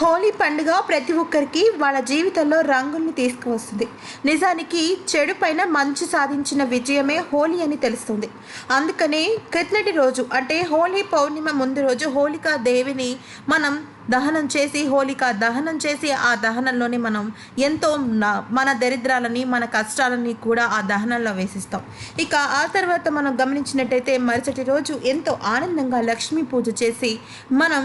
హోలీ పండుగ ప్రతి ఒక్కరికి వాళ్ళ జీవితంలో రంగుల్ని తీసుకువస్తుంది. నిజానికి చెడు పైన మంచి సాధించిన విజయమే హోలీ అని తెలుస్తుంది. అందుకనే క్రితటి రోజు అంటే హోలీ పౌర్ణిమ ముందు రోజు హోలికా దేవిని మనం దహనం చేసి హోలికా దహనం చేసి ఆ దహనంలోనే మనం ఎంతో మన దరిద్రాలని మన కష్టాలని కూడా ఆ దహనంలో వేసిస్తాం. ఇక ఆ తర్వాత మనం గమనించినట్టయితే మరుసటి రోజు ఎంతో ఆనందంగా లక్ష్మీ పూజ చేసి మనం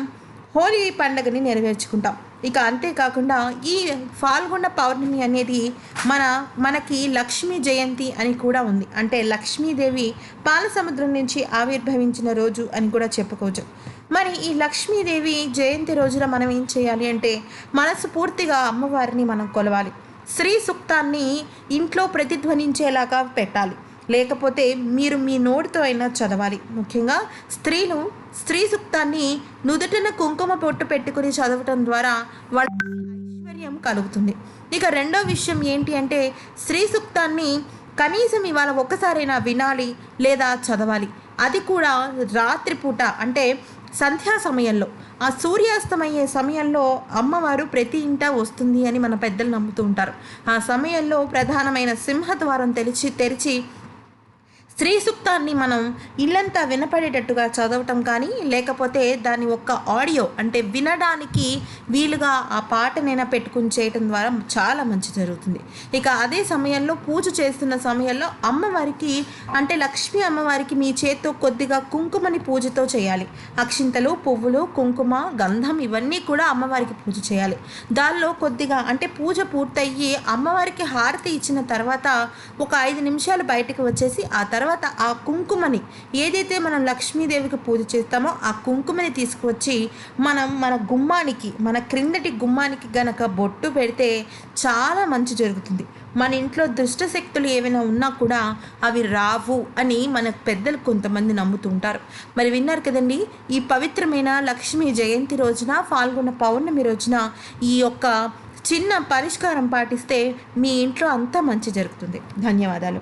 హోలీ పండుగని నెరవేర్చుకుంటాం. ఇక అంతేకాకుండా ఈ ఫాల్గొండ పౌర్ణమి అనేది మన మనకి లక్ష్మీ జయంతి అని కూడా ఉంది. అంటే లక్ష్మీదేవి పాల సముద్రం నుంచి ఆవిర్భవించిన రోజు అని కూడా చెప్పుకోవచ్చు. మరి ఈ లక్ష్మీదేవి జయంతి రోజున మనం ఏం చేయాలి అంటే మనసు పూర్తిగా అమ్మవారిని మనం కొలవాలి. శ్రీ సూక్తాన్ని ఇంట్లో ప్రతిధ్వనించేలాగా పెట్టాలి. లేకపోతే మీరు మీ నోటితో అయినా చదవాలి. ముఖ్యంగా స్త్రీలు స్త్రీ సూక్తాన్ని నుదుటిన కుంకుమ పొట్టు పెట్టుకుని చదవటం ద్వారా వాళ్ళ ఐశ్వర్యం కలుగుతుంది. ఇక రెండో విషయం ఏంటి అంటే స్త్రీ సూక్తాన్ని కనీసం ఇవాళ ఒక్కసారైనా వినాలి లేదా చదవాలి. అది కూడా రాత్రిపూట అంటే సంధ్యా సమయంలో. ఆ సూర్యాస్తమయ్యే సమయంలో అమ్మవారు ప్రతి ఇంట వస్తుంది అని మన పెద్దలు నమ్ముతూ ఉంటారు. ఆ సమయంలో ప్రధానమైన సింహద్వారం తెరిచి తెరిచి స్త్రీ సూక్తాన్ని మనం ఇల్లంతా వినపడేటట్టుగా చదవటం కానీ లేకపోతే దాని ఒక్క ఆడియో అంటే వినడానికి వీలుగా ఆ పాటనైనా పెట్టుకుని చేయటం ద్వారా చాలా మంచి జరుగుతుంది. ఇక అదే సమయంలో పూజ చేస్తున్న సమయంలో అమ్మవారికి అంటే లక్ష్మీ అమ్మవారికి మీ చేత్తో కొద్దిగా కుంకుమని పూజతో చేయాలి. అక్షింతలు పువ్వులు కుంకుమ గంధం ఇవన్నీ కూడా అమ్మవారికి పూజ చేయాలి. దానిలో కొద్దిగా అంటే పూజ పూర్తయ్యి అమ్మవారికి హారతి ఇచ్చిన తర్వాత ఒక ఐదు నిమిషాలు బయటకు వచ్చేసి ఆ తర్వాత తర్వాత ఆ కుంకుమని ఏదైతే మనం లక్ష్మీదేవికి పూజ చేస్తామో ఆ కుంకుమని తీసుకువచ్చి మనం మన గుమ్మానికి మన క్రిందటి గుమ్మానికి గనక బొట్టు పెడితే చాలా మంచి జరుగుతుంది. మన ఇంట్లో దుష్టశక్తులు ఏమైనా ఉన్నా కూడా అవి రావు అని మన పెద్దలు కొంతమంది నమ్ముతుంటారు. మరి విన్నారు కదండి ఈ పవిత్రమైన లక్ష్మీ జయంతి రోజున పాల్గొన్న పౌర్ణమి రోజున ఈ యొక్క చిన్న పరిష్కారం పాటిస్తే మీ ఇంట్లో అంతా మంచి జరుగుతుంది. ధన్యవాదాలు.